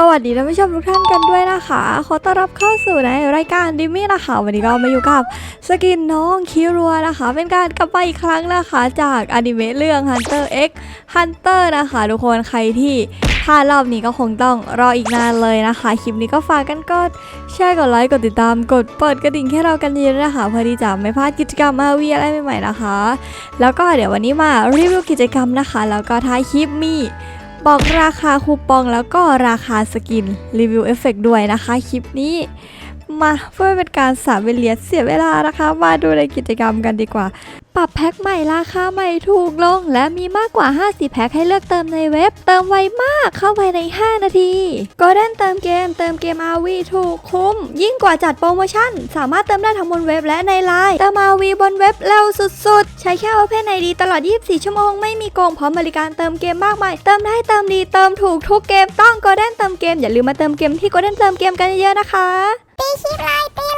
สวัสดีท่านผู้ชมทุกท่านกันด้วยนะคะ ขอต้อนรับเข้าสู่ในรายการดิมมี่นะคะวันนี้ก็มาอยู่กับสกินน้องคิรัวนะคะ เป็นการกลับมาอีกครั้งนะคะ จากอนิเมะเรื่อง Hunter x Hunter นะคะ ทุกคนใครที่ ถ้ารอบนี้ก็คงต้องรออีกนานเลยนะคะ คลิปนี้ก็ฝากกันกดแชร์กดไลค์กดติดตามกดเปิดกระดิ่งให้เรากันเยอะนะคะเพื่อที่จะไม่พลาดกิจกรรมมาวีอะไรใหม่ๆนะคะ แล้วก็เดี๋ยววันนี้มารีวิวกิจกรรมนะคะ แล้วก็ท้ายคลิปมีบอกราคาคูปองแล้วก็ราคาสกินรีวิวเอฟเฟกด้วยนะคะคลิปนี้ มาเพื่อเป็นการสาเวเลียเสียเวลานะคะ มาดูในกิจกรรมกันดีกว่า ปรับแพ็คใหม่ราคาใหม่ถูกลง และมีมากกว่า 50 แพ็คให้เลือกเติมในเว็บ เติมไวมากเข้าภายใน 5 นาทีก็เด้นเติมเกม เติมเกม RV ถูกคุ้ม ยิ่งกว่าจัดโปรโมชั่น สามารถเติมได้ทั้งบนเว็บและในไลน์เติม RV บนเว็บเร็วสุดๆ ใช้แค่ Open ID ตลอด 24 ชั่วโมงไม่มีโกงพร้อมบริการเติมเกมมากมาย เติมได้เติมดีเติมถูกทุกเกมต้องก็เด้นเติมเกมอย่าลืมมาเติมเกมที่ก็เด้นเติมเกมกันเยอะๆนะคะ peixe vai pela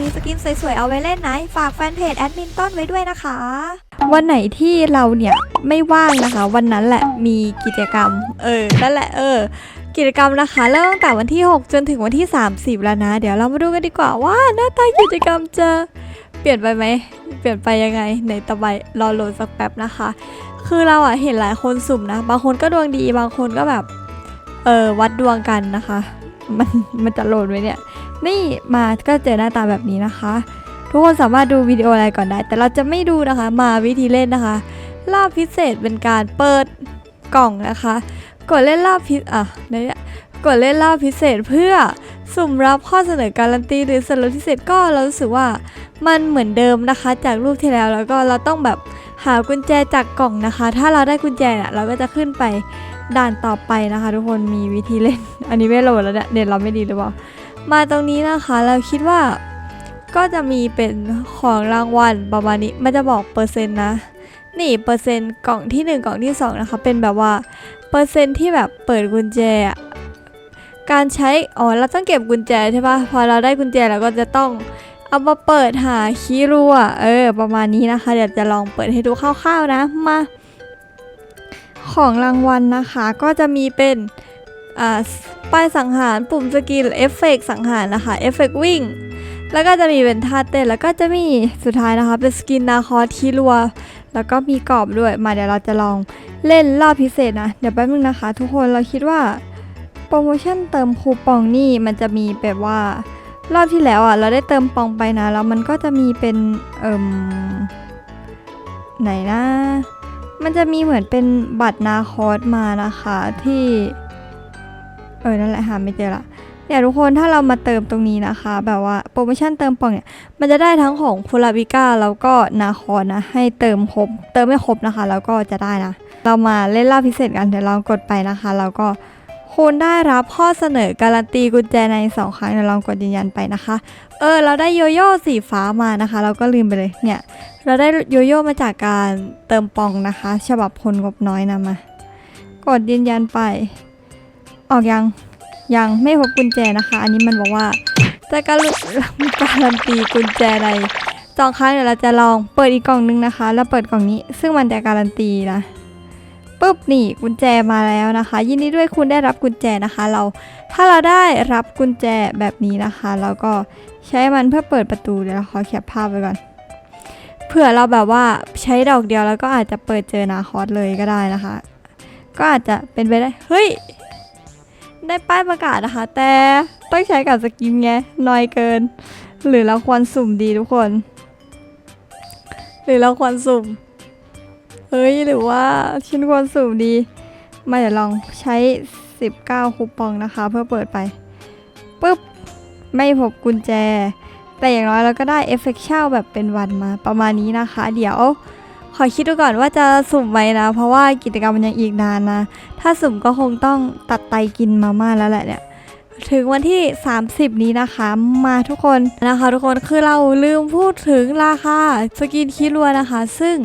มีสกินสวยๆเอาไว้เล่นนะฝากแฟนเพจแอดมินต้นไว้ด้วยนะคะ วันไหนที่เราเนี่ยไม่ว่างนะคะ วันนั้นแหละมีกิจกรรม เออนั่นแหละเออกิจกรรมนะคะ เริ่มตั้งแต่วันที่ 6 จนถึงวันที่ 30 แล้วนะ เดี๋ยวเรามาดูกันดีกว่าว่าหน้าตากิจกรรมจะเปลี่ยนไปไหม เปลี่ยนไปยังไงในตะไบรอโหลดสักแป๊บนะคะ คือเราอะเห็นหลายคนสุ่มนะ บางคนก็ดวงดี บางคนก็แบบ เออวัดดวงกันนะคะ มันมันจะโหลดไว้เนี่ย นี่มาก็เจอหน้าตาแบบนี้นะคะ ทุกคนสามารถดูวิดีโออะไรก่อนได้ แต่เราจะไม่ดูนะคะ มาวิธีเล่นนะคะรอบพิเศษเป็นการเปิดกล่องนะคะ กดเล่นรอบพิอะเนี่ยกดเล่นรอบพิเศษเพื่อสุ่มรับข้อเสนอการันตีหรือส่วนลดพิเศษก็เรารู้สึกว่ามันเหมือนเดิมนะคะ จากรูปที่แล้วแล้วก็เราต้องแบบหากุญแจจากกล่องนะคะ ถ้าเราได้กุญแจเนี่ยเราก็จะขึ้นไปด่านต่อไปนะคะ ทุกคนมีวิธีเล่น อันนี้ไม่โหลดแล้วเนี่ยเน็ตเราไม่ดีหรือเปล่า มาตรงนี้นะคะเราคิดว่าก็จะมีเป็นของรางวัลประมาณนี้มันจะบอกเปอร์เซ็นต์นะนี่เปอร์เซ็นต์กล่องที่ 1 กล่องที่ 2 นะคะ เป็นแบบว่าเปอร์เซ็นต์ที่แบบเปิดกุญแจการใช้อ๋อเราต้องเก็บกุญแจใช่ปะพอเราได้กุญแจเราก็จะต้องเอามาเปิดหาคีย์รัวเออประมาณนี้นะคะ เดี๋ยวจะลองเปิดให้ดูคร่าวๆนะมาของรางวัลนะคะก็จะมีเป็น ป้ายสังหารปุ่มสกิลเอฟเฟกสังหารนะคะเอฟเฟกวิ่ง แล้วก็จะมีเป็นท่าเต้นแล้วก็จะมีสุดท้ายนะคะเป็นสกินนาคอทีรัว แล้วก็มีกรอบด้วยมาเดี๋ยวเราจะลองเล่นรอบพิเศษนะ เดี๋ยวแป๊บนึงนะคะ ทุกคนเราคิดว่าโปรโมชั่นเติมคูปองนี่มันจะมีแบบว่ารอบที่แล้วอะเราได้เติมปองไปนะ แล้วมันก็จะมีเป็นเอ่มไหนนะ มันจะมีเหมือนเป็นบัตรนาคอสมานะคะที่ เออนั่นแหละหาไม่เจอละเนี่ยทุกคนถ้าเรามาเติมตรงนี้นะคะ แบบว่าโปรโมชั่นเติมปองเนี่ยมันจะได้ทั้งของคูลาบิก้าแล้วก็นาคอนนะ ให้เติมครบเติมไม่ครบนะคะ แล้วก็จะได้นะ เรามาเล่นรอบพิเศษกันเดี๋ยวลองกดไปนะคะ แล้วก็คุณได้รับข้อเสนอการันตีกุญแจในสองครั้งเดี๋ยวลองกดยืนยันไปนะคะ เออ เราได้โยโย่สีฟ้ามานะคะ เราก็ลืมไปเลยเนี่ย เราได้โยโย่มาจากการเติมปองนะคะ ฉบับคนงบน้อยนะมา กดยืนยันไป ออกยัง ยังไม่พบกุญแจนะคะ อันนี้มันบอกว่าจะการันการันตีกุญแจในสองครั้งเดี๋ยวเราจะลองเปิดอีกกล่องนึงนะคะ แล้วเปิดกล่องนี้ ซึ่งมันจะการันตีนะปุ๊บนี่กุญแจมาแล้วนะคะ ยินดีด้วยคุณได้รับกุญแจนะคะ เราถ้าเราได้รับกุญแจแบบนี้นะคะ เราก็ใช้มันเพื่อเปิดประตูเดี๋ยวเราขอแคปภาพไว้ก่อนเผื่อเราแบบว่าใช้ดอกเดียวแล้วก็อาจจะเปิดเจอนาคอสเลยก็ได้นะคะ ก็อาจจะเป็นไปได้เฮ้ย ได้ป้ายประกาศนะคะ แต่ต้องใช้กับสกินไงน้อยเกิน หรือเราควรสุ่มดีทุกคน หรือเราควรสุ่ม เฮ้ยหรือว่าฉันควรสุ่มดี มาเดี๋ยวลองใช้ 19 คูปองนะคะ เพื่อเปิดไปปุ๊บไม่พบกุญแจ แต่อย่างน้อยเราก็ได้เอฟเฟกต์เช่าแบบเป็นวันมาประมาณนี้นะคะ เดี๋ยว ขอคิดดูก่อนว่าจะสุ่มไหมนะ เพราะว่ากิจกรรมมันยังอีกนานนะ ถ้าสุ่มก็คงต้องตัดไตกินมาม่าแล้วแหละเนี่ย ถึงวันที่ 30 นี้นะคะ มาทุกคนนะคะ ทุกคนคือเราลืมพูดถึงราคาสกินคิรัวนะคะ ซึ่ง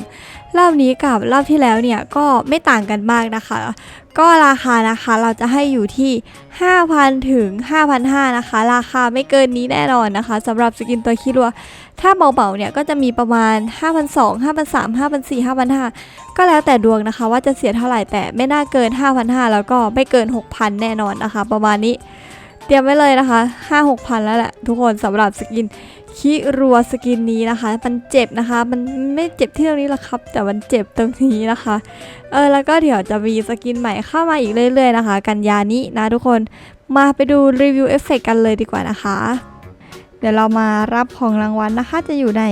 รอบนี้กับรอบที่แล้วเนี่ยก็ไม่ต่างกันมากนะคะ ก็ราคานะคะเราจะให้อยู่ที่ 5,000 ถึง 5,500นะคะ ราคาไม่เกินนี้แน่นอนนะคะสำหรับสกินตัวคิรัว ถ้าเบาๆเนี่ยก็จะมีประมาณ 5,200 5,300 5,400 5,500 ก็แล้วแต่ดวงนะคะว่าจะเสียเท่าไหร่แต่ไม่น่าเกิน 5,500 แล้วก็ไม่เกิน 6,000 แน่นอนนะคะ ประมาณนี้ เตรียมไว้เลยนะคะ5 6พันแล้วแหละทุกคนสำหรับสกินคิรัวสกินนี้นะคะ มันเจ็บนะคะ มันไม่เจ็บที่ตรงนี้หรอกครับ แต่มันเจ็บตรงนี้นะคะ เออแล้วก็เดี๋ยวจะมีสกินใหม่เข้ามาอีกเรื่อยๆนะคะ กันยานี้นะทุกคนมาไปดูรีวิวเอฟเฟกกันเลยดีกว่านะคะ เดี๋ยวเรามารับของรางวัลนะคะ จะอยู่ใน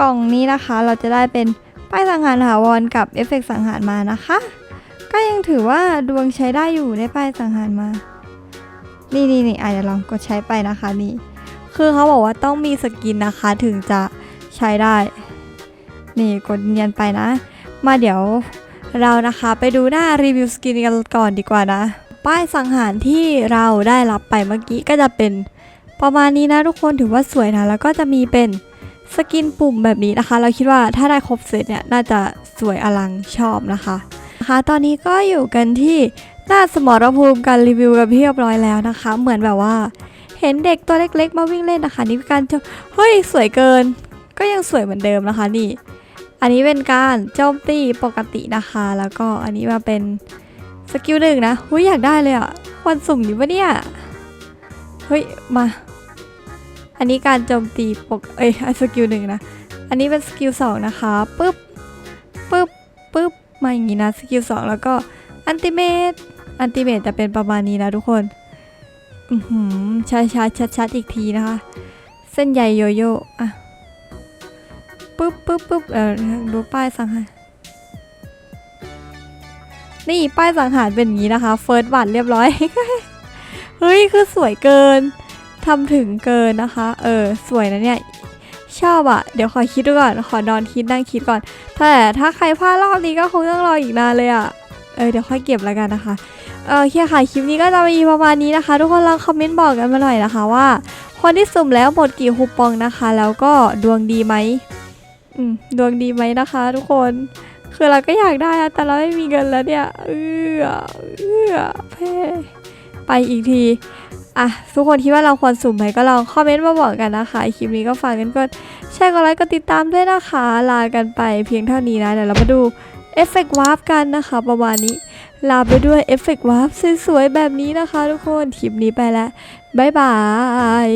กล่องนี้นะคะ เราจะได้เป็นป้ายสังหารถาวรกับเอฟเฟกสังหารมานะคะ ก็ยังถือว่าดวงใช้ได้อยู่ได้ป้ายสังหารมา นี่นี่นี่อะเดี๋ยวลองกดใช้ไปนะคะนี่ คือเขาบอกว่าต้องมีสกินนะคะถึงจะใช้ได้ นี่กดยืนยันไปนะ มาเดี๋ยวเรานะคะไปดูหน้ารีวิวสกินกันก่อนดีกว่านะ ป้ายสังหารที่เราได้รับไปเมื่อกี้ก็จะเป็นประมาณนี้นะทุกคนถือว่าสวยนะ แล้วก็จะมีเป็นสกินปุ่มแบบนี้นะคะ เราคิดว่าถ้าได้ครบเซตเนี่ยน่าจะสวยอลังชอบนะคะนะคะ ตอนนี้ก็อยู่กันที่ หน้าสมรภูมิการรีวิวกันเรียบร้อยแล้วนะคะ เหมือนแบบว่า เห็นเด็กตัวเล็กๆ มาวิ่งเล่นนะคะ นี่เป็นการโจมเฮ้ยสวยเกิน ก็ยังสวยเหมือนเดิมนะคะนี่ อันนี้เป็นการโจมตีปกตินะคะ แล้วก็อันนี้มาเป็นสกิลหนึ่งนะเฮ้ยอยากได้เลยอะวันสุ่มอยู่ปะเนี่ยเฮ้ยมาอันนี้การโจมตีปกเอ้ยสกิลหนึ่งนะ อันนี้เป็นสกิลสองนะคะปึ๊บปึ๊บปึ๊บมาอย่างนี้นะสกิลสองแล้วก็อันติเมต อันติเมตจะเป็นประมาณนี้นะทุกคนอือหือช้าช้าชัดชัดๆอีกทีนะคะ เส้นใยโยโย่อะปึ๊บปึ๊บปึ๊บเออดูป้ายสังหาร นี่ป้ายสังหารเป็นอย่างนี้นะคะเฟิร์สบัตเรียบร้อย เฮ้ย คือสวยเกินทำถึงเกินนะคะ เออ สวยนะเนี่ย ชอบอะเดี๋ยวขอคิดดูก่อน ขอนอนคิดนั่งคิดก่อน แต่ถ้าใครพลาดรอบนี้ก็คงต้องรออีกนานเลยอะเออ เดี๋ยวค่อยเก็บแล้วกันนะคะ โอเคค่ะ คลิปนี้ก็จะมีประมาณนี้นะคะ ทุกคนลองคอมเมนต์บอกกันมาหน่อยนะคะว่า คนที่สุ่มแล้วหมดกี่คูปองนะคะ แล้วก็ดวงดีไหมอืมดวงดีไหมนะคะ ทุกคนคือเราก็อยากได้แต่เราไม่มีเงินแล้วเนี่ยเออเออเพ่ไปอีกทีอะทุกคนคิดว่าเราควรสุ่มไหมก็ลองคอมเมนต์มาบอกกันนะคะคลิปนี้ก็ฝากกันกดแชร์กดไลค์กดติดตามด้วยนะคะ ลากันไปเพียงเท่านี้นะเดี๋ยวเรามาดู เอฟเฟกต์วาร์ปกันนะคะ ประมาณนี้ ลาไปด้วยเอฟเฟกต์วาร์ปสวยๆแบบนี้นะคะ ทุกคนทิปนี้ไปแล้ว บ๊ายบาย